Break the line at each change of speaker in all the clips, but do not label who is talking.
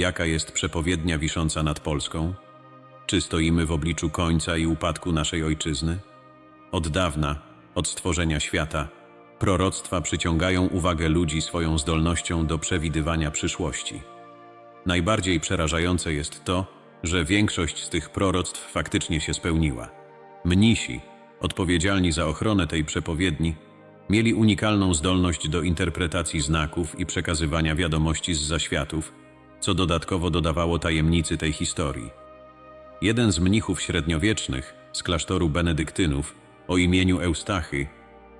Jaka jest przepowiednia wisząca nad Polską? Czy stoimy w obliczu końca i upadku naszej ojczyzny? Od dawna, od stworzenia świata, proroctwa przyciągają uwagę ludzi swoją zdolnością do przewidywania przyszłości. Najbardziej przerażające jest to, że większość z tych proroctw faktycznie się spełniła. Mnisi, odpowiedzialni za ochronę tej przepowiedni, mieli unikalną zdolność do interpretacji znaków i przekazywania wiadomości z zaświatów, co dodatkowo dodawało tajemnicy tej historii. Jeden z mnichów średniowiecznych z klasztoru benedyktynów o imieniu Eustachy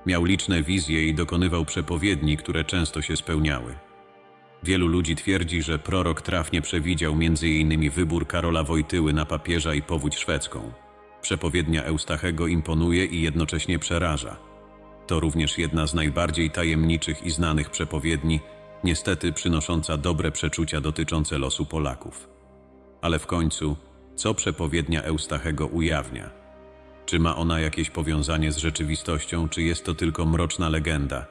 miał liczne wizje i dokonywał przepowiedni, które często się spełniały. Wielu ludzi twierdzi, że prorok trafnie przewidział m.in. wybór Karola Wojtyły na papieża i powódź szwedzką. Przepowiednia Eustachego imponuje i jednocześnie przeraża. To również jedna z najbardziej tajemniczych i znanych przepowiedni, niestety przynosząca dobre przeczucia dotyczące losu Polaków. Ale w końcu, co przepowiednia Eustachego ujawnia? Czy ma ona jakieś powiązanie z rzeczywistością, czy jest to tylko mroczna legenda?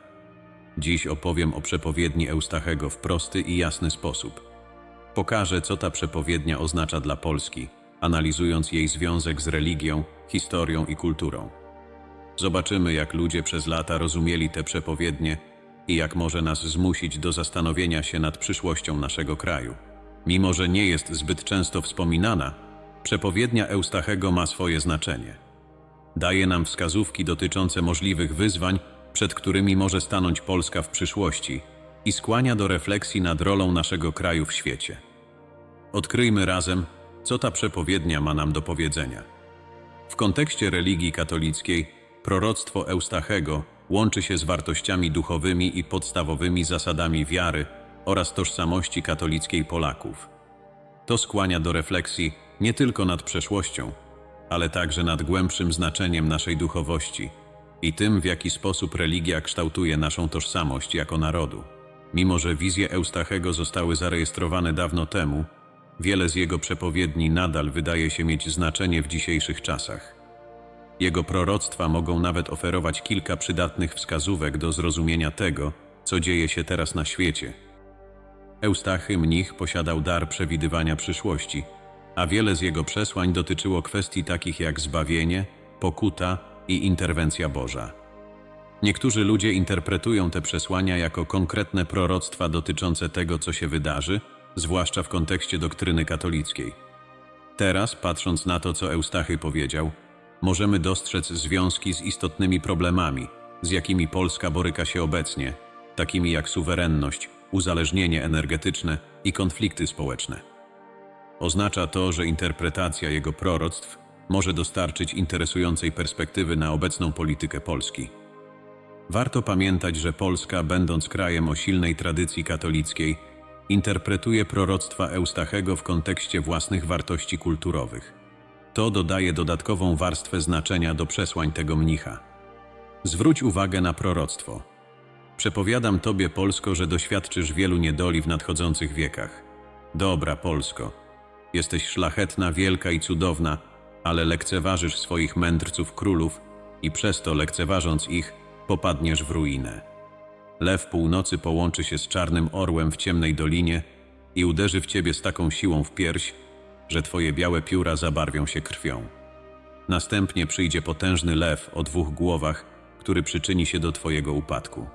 Dziś opowiem o przepowiedni Eustachego w prosty i jasny sposób. Pokażę, co ta przepowiednia oznacza dla Polski, analizując jej związek z religią, historią i kulturą. Zobaczymy, jak ludzie przez lata rozumieli te przepowiednie i jak może nas zmusić do zastanowienia się nad przyszłością naszego kraju. Mimo, że nie jest zbyt często wspominana, przepowiednia Eustachego ma swoje znaczenie. Daje nam wskazówki dotyczące możliwych wyzwań, przed którymi może stanąć Polska w przyszłości i skłania do refleksji nad rolą naszego kraju w świecie. Odkryjmy razem, co ta przepowiednia ma nam do powiedzenia. W kontekście religii katolickiej proroctwo Eustachego łączy się z wartościami duchowymi i podstawowymi zasadami wiary oraz tożsamości katolickiej Polaków. To skłania do refleksji nie tylko nad przeszłością, ale także nad głębszym znaczeniem naszej duchowości i tym, w jaki sposób religia kształtuje naszą tożsamość jako narodu. Mimo, że wizje Eustachego zostały zarejestrowane dawno temu, wiele z jego przepowiedni nadal wydaje się mieć znaczenie w dzisiejszych czasach. Jego proroctwa mogą nawet oferować kilka przydatnych wskazówek do zrozumienia tego, co dzieje się teraz na świecie. Eustachy, mnich, posiadał dar przewidywania przyszłości, a wiele z jego przesłań dotyczyło kwestii takich jak zbawienie, pokuta i interwencja Boża. Niektórzy ludzie interpretują te przesłania jako konkretne proroctwa dotyczące tego, co się wydarzy, zwłaszcza w kontekście doktryny katolickiej. Teraz, patrząc na to, co Eustachy powiedział, możemy dostrzec związki z istotnymi problemami, z jakimi Polska boryka się obecnie, takimi jak suwerenność, uzależnienie energetyczne i konflikty społeczne. Oznacza to, że interpretacja jego proroctw może dostarczyć interesującej perspektywy na obecną politykę Polski. Warto pamiętać, że Polska, będąc krajem o silnej tradycji katolickiej, interpretuje proroctwa Eustachego w kontekście własnych wartości kulturowych. To dodaje dodatkową warstwę znaczenia do przesłań tego mnicha. Zwróć uwagę na proroctwo. Przepowiadam Tobie, Polsko, że doświadczysz wielu niedoli w nadchodzących wiekach. Dobra, Polsko, jesteś szlachetna, wielka i cudowna, ale lekceważysz swoich mędrców królów i przez to, lekceważąc ich, popadniesz w ruinę. Lew północy połączy się z czarnym orłem w ciemnej dolinie i uderzy w ciebie z taką siłą w pierś, że twoje białe pióra zabarwią się krwią. Następnie przyjdzie potężny lew o dwóch głowach, który przyczyni się do twojego upadku.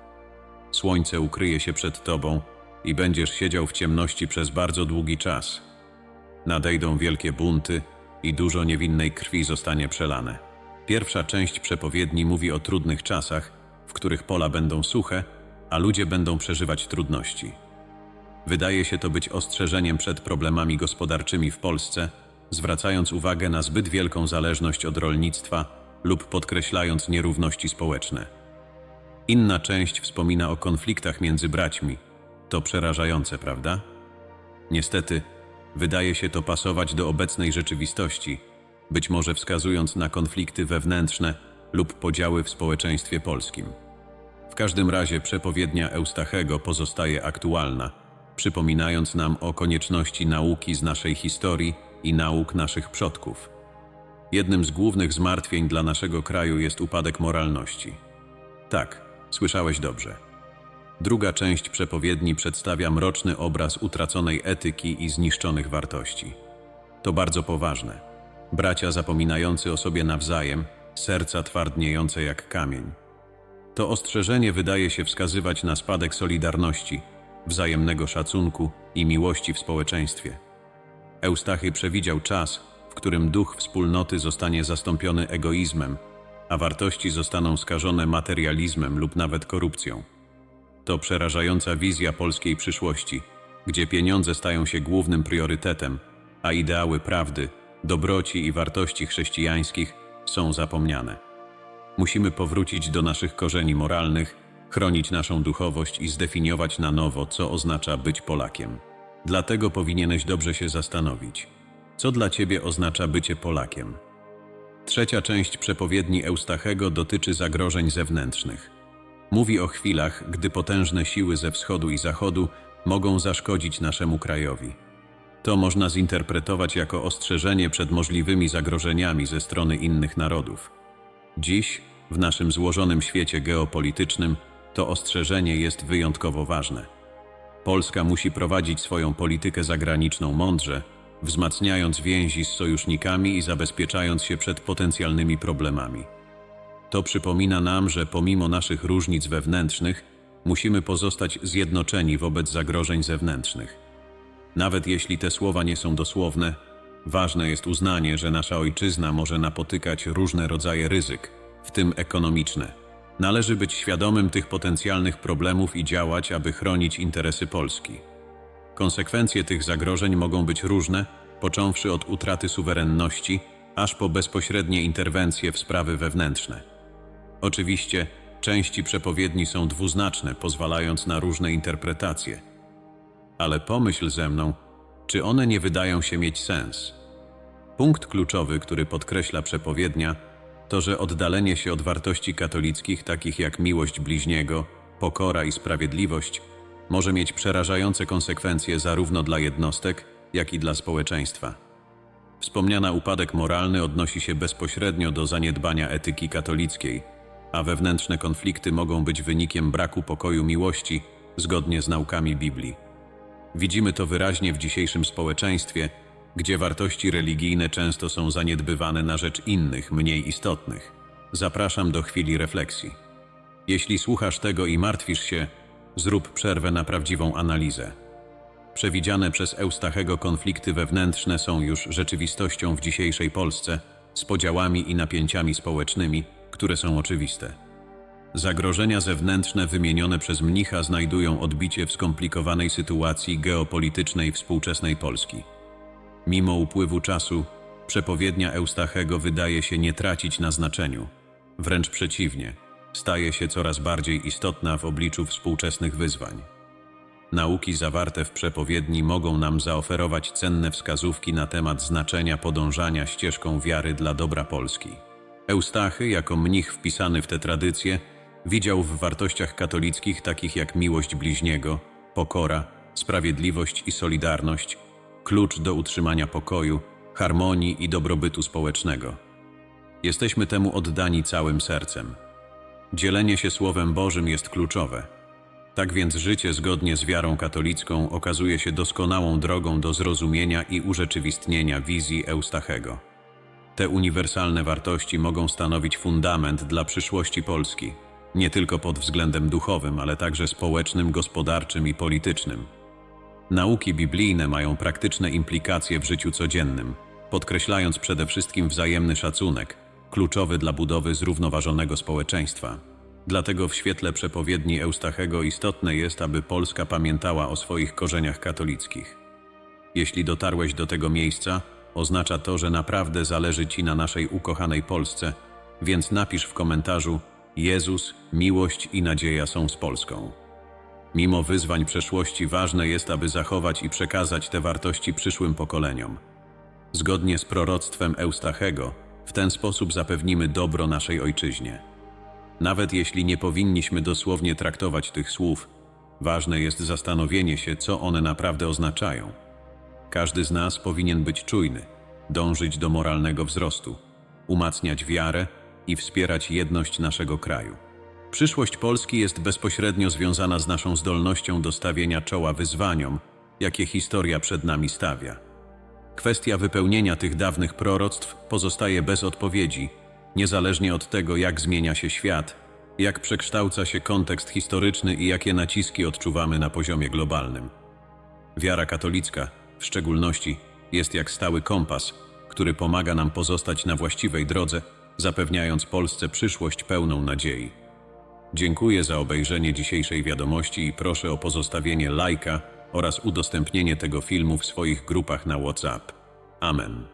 Słońce ukryje się przed tobą i będziesz siedział w ciemności przez bardzo długi czas. Nadejdą wielkie bunty i dużo niewinnej krwi zostanie przelane. Pierwsza część przepowiedni mówi o trudnych czasach, w których pola będą suche, a ludzie będą przeżywać trudności. Wydaje się to być ostrzeżeniem przed problemami gospodarczymi w Polsce, zwracając uwagę na zbyt wielką zależność od rolnictwa lub podkreślając nierówności społeczne. Inna część wspomina o konfliktach między braćmi. To przerażające, prawda? Niestety, wydaje się to pasować do obecnej rzeczywistości, być może wskazując na konflikty wewnętrzne lub podziały w społeczeństwie polskim. W każdym razie przepowiednia Eustachego pozostaje aktualna, przypominając nam o konieczności nauki z naszej historii i nauk naszych przodków. Jednym z głównych zmartwień dla naszego kraju jest upadek moralności. Tak, słyszałeś dobrze. Druga część przepowiedni przedstawia mroczny obraz utraconej etyki i zniszczonych wartości. To bardzo poważne. Bracia zapominający o sobie nawzajem, serca twardniejące jak kamień. To ostrzeżenie wydaje się wskazywać na spadek solidarności, wzajemnego szacunku i miłości w społeczeństwie. Eustachy przewidział czas, w którym duch wspólnoty zostanie zastąpiony egoizmem, a wartości zostaną skażone materializmem lub nawet korupcją. To przerażająca wizja polskiej przyszłości, gdzie pieniądze stają się głównym priorytetem, a ideały prawdy, dobroci i wartości chrześcijańskich są zapomniane. Musimy powrócić do naszych korzeni moralnych, chronić naszą duchowość i zdefiniować na nowo, co oznacza być Polakiem. Dlatego powinieneś dobrze się zastanowić, co dla ciebie oznacza bycie Polakiem. Trzecia część przepowiedni Eustachego dotyczy zagrożeń zewnętrznych. Mówi o chwilach, gdy potężne siły ze wschodu i zachodu mogą zaszkodzić naszemu krajowi. To można zinterpretować jako ostrzeżenie przed możliwymi zagrożeniami ze strony innych narodów. Dziś, w naszym złożonym świecie geopolitycznym, to ostrzeżenie jest wyjątkowo ważne. Polska musi prowadzić swoją politykę zagraniczną mądrze, wzmacniając więzi z sojusznikami i zabezpieczając się przed potencjalnymi problemami. To przypomina nam, że pomimo naszych różnic wewnętrznych, musimy pozostać zjednoczeni wobec zagrożeń zewnętrznych. Nawet jeśli te słowa nie są dosłowne, ważne jest uznanie, że nasza ojczyzna może napotykać różne rodzaje ryzyk, w tym ekonomiczne. Należy być świadomym tych potencjalnych problemów i działać, aby chronić interesy Polski. Konsekwencje tych zagrożeń mogą być różne, począwszy od utraty suwerenności, aż po bezpośrednie interwencje w sprawy wewnętrzne. Oczywiście, części przepowiedni są dwuznaczne, pozwalając na różne interpretacje. Ale pomyśl ze mną, czy one nie wydają się mieć sens? Punkt kluczowy, który podkreśla przepowiednia, to, że oddalenie się od wartości katolickich, takich jak miłość bliźniego, pokora i sprawiedliwość, może mieć przerażające konsekwencje zarówno dla jednostek, jak i dla społeczeństwa. Wspomniana upadek moralny odnosi się bezpośrednio do zaniedbania etyki katolickiej, a wewnętrzne konflikty mogą być wynikiem braku pokoju miłości zgodnie z naukami Biblii. Widzimy to wyraźnie w dzisiejszym społeczeństwie, gdzie wartości religijne często są zaniedbywane na rzecz innych, mniej istotnych. Zapraszam do chwili refleksji. Jeśli słuchasz tego i martwisz się, zrób przerwę na prawdziwą analizę. Przewidziane przez Eustachego konflikty wewnętrzne są już rzeczywistością w dzisiejszej Polsce, z podziałami i napięciami społecznymi, które są oczywiste. Zagrożenia zewnętrzne wymienione przez mnicha znajdują odbicie w skomplikowanej sytuacji geopolitycznej współczesnej Polski. Mimo upływu czasu, przepowiednia Eustachego wydaje się nie tracić na znaczeniu. Wręcz przeciwnie, staje się coraz bardziej istotna w obliczu współczesnych wyzwań. Nauki zawarte w przepowiedni mogą nam zaoferować cenne wskazówki na temat znaczenia podążania ścieżką wiary dla dobra Polski. Eustachy, jako mnich wpisany w tę tradycję, widział w wartościach katolickich takich jak miłość bliźniego, pokora, sprawiedliwość i solidarność klucz do utrzymania pokoju, harmonii i dobrobytu społecznego. Jesteśmy temu oddani całym sercem. Dzielenie się Słowem Bożym jest kluczowe. Tak więc życie zgodnie z wiarą katolicką okazuje się doskonałą drogą do zrozumienia i urzeczywistnienia wizji Eustachego. Te uniwersalne wartości mogą stanowić fundament dla przyszłości Polski, nie tylko pod względem duchowym, ale także społecznym, gospodarczym i politycznym. Nauki biblijne mają praktyczne implikacje w życiu codziennym, podkreślając przede wszystkim wzajemny szacunek, kluczowy dla budowy zrównoważonego społeczeństwa. Dlatego w świetle przepowiedni Eustachego istotne jest, aby Polska pamiętała o swoich korzeniach katolickich. Jeśli dotarłeś do tego miejsca, oznacza to, że naprawdę zależy Ci na naszej ukochanej Polsce, więc napisz w komentarzu Jezus, miłość i nadzieja są z Polską. Mimo wyzwań przeszłości ważne jest, aby zachować i przekazać te wartości przyszłym pokoleniom. Zgodnie z proroctwem Eustachego, w ten sposób zapewnimy dobro naszej ojczyźnie. Nawet jeśli nie powinniśmy dosłownie traktować tych słów, ważne jest zastanowienie się, co one naprawdę oznaczają. Każdy z nas powinien być czujny, dążyć do moralnego wzrostu, umacniać wiarę i wspierać jedność naszego kraju. Przyszłość Polski jest bezpośrednio związana z naszą zdolnością do stawienia czoła wyzwaniom, jakie historia przed nami stawia. Kwestia wypełnienia tych dawnych proroctw pozostaje bez odpowiedzi, niezależnie od tego, jak zmienia się świat, jak przekształca się kontekst historyczny i jakie naciski odczuwamy na poziomie globalnym. Wiara katolicka, w szczególności, jest jak stały kompas, który pomaga nam pozostać na właściwej drodze, zapewniając Polsce przyszłość pełną nadziei. Dziękuję za obejrzenie dzisiejszej wiadomości i proszę o pozostawienie lajka oraz udostępnienie tego filmu w swoich grupach na WhatsApp. Amen.